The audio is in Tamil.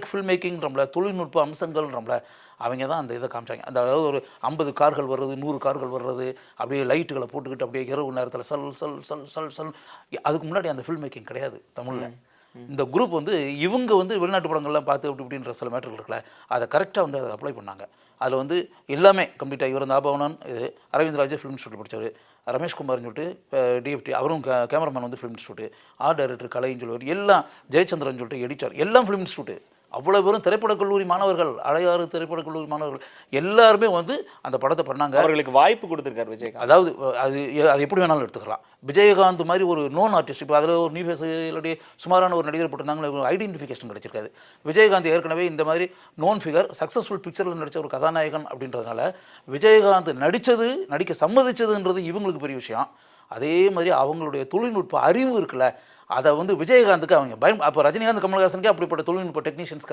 ஃபில்ம் மேக்கிங்கிறோம்ல தொழில்நுட்ப அம்சங்கள்ன்றோம்ல அவங்க தான் அந்த இதை காமிச்சாங்க. அந்த அதாவது ஒரு ஐம்பது கார்கள் வர்றது நூறு கார்கள் வர்றது அப்படியே லைட்டுகளை போட்டுக்கிட்டு அப்படியே இரவு நேரத்தில் சல் சல் சல் சல் சல். அதுக்கு முன்னாடி அந்த ஃபில்ம் மேக்கிங் கிடையாது தமிழில். இந்த குரூப் வந்து இவங்க வந்து வெளிநாட்டு படங்கள்லாம் பார்த்து அப்படி இப்படின்ற சில மேட்டர்கள் இருக்குல்ல அதை கரெக்டாக வந்து அதை அப்ளை பண்ணாங்க. அதில் வந்து எல்லாமே கம்ப்ளீட்டாக இவர் ஆபவனன் இது அரவிந்த் ராஜே ஃபிலிம் இன்ஸ்டியூட் படித்தவர் ரமேஷ்குமார்னு சொல்லிட்டு டிஎஃப்டி அவரும் கேமராமேன் வந்து ஃபிலிம் இன்ஸ்டியூட் ஆர்ட் டைரக்டர் கலைன்னு சொல்லுவார். எல்லாம் ஜெயச்சந்திரன் சொல்லிட்டு எடிட்டர் எல்லாம் ஃபிலிம் இன்ஸ்டியூட் அவ்வளோ பேரும் திரைப்படக் கல்லூரி மாணவர்கள் அழையாறு திரைப்படக் கல்லூரி மாணவர்கள் எல்லாருமே வந்து அந்த படத்தை பண்ணாங்க. அவர்களுக்கு வாய்ப்பு கொடுத்திருக்காரு விஜயகாந்த். அதாவது அது அது எப்படி வேணாலும் எடுத்துக்கலாம். விஜயகாந்த் மாதிரி ஒரு நோன் ஆர்டிஸ்ட் இப்போ அதில் ஒரு நியூ ஃபேஸ் இல்லாட்டி சுமாரான ஒரு நடிகர் போட்டிருந்தாங்க ஐடென்டிஃபிகேஷன் கிடைச்சிருக்காது. விஜயகாந்த் ஏற்கனவே இந்த மாதிரி நோன் ஃபிகர் சக்ஸஸ்ஃபுல் பிக்சரில் நடித்த ஒரு கதாநாயகன் அப்படின்றதுனால விஜயகாந்த் நடித்தது நடிக்க சம்மதிச்சதுன்றது இவங்களுக்கு பெரிய விஷயம். அதே மாதிரி அவங்களுடைய தொழில்நுட்ப அறிவு இருக்குல்ல அதை வந்து விஜயகாந்துக்கு அவங்க பயம் அப்போ ரஜினிகாந்த் கமல்ஹாசனுக்கு அப்படிப்பட்ட தொழில்நுட்ப டெக்னீஷியன்ஸ்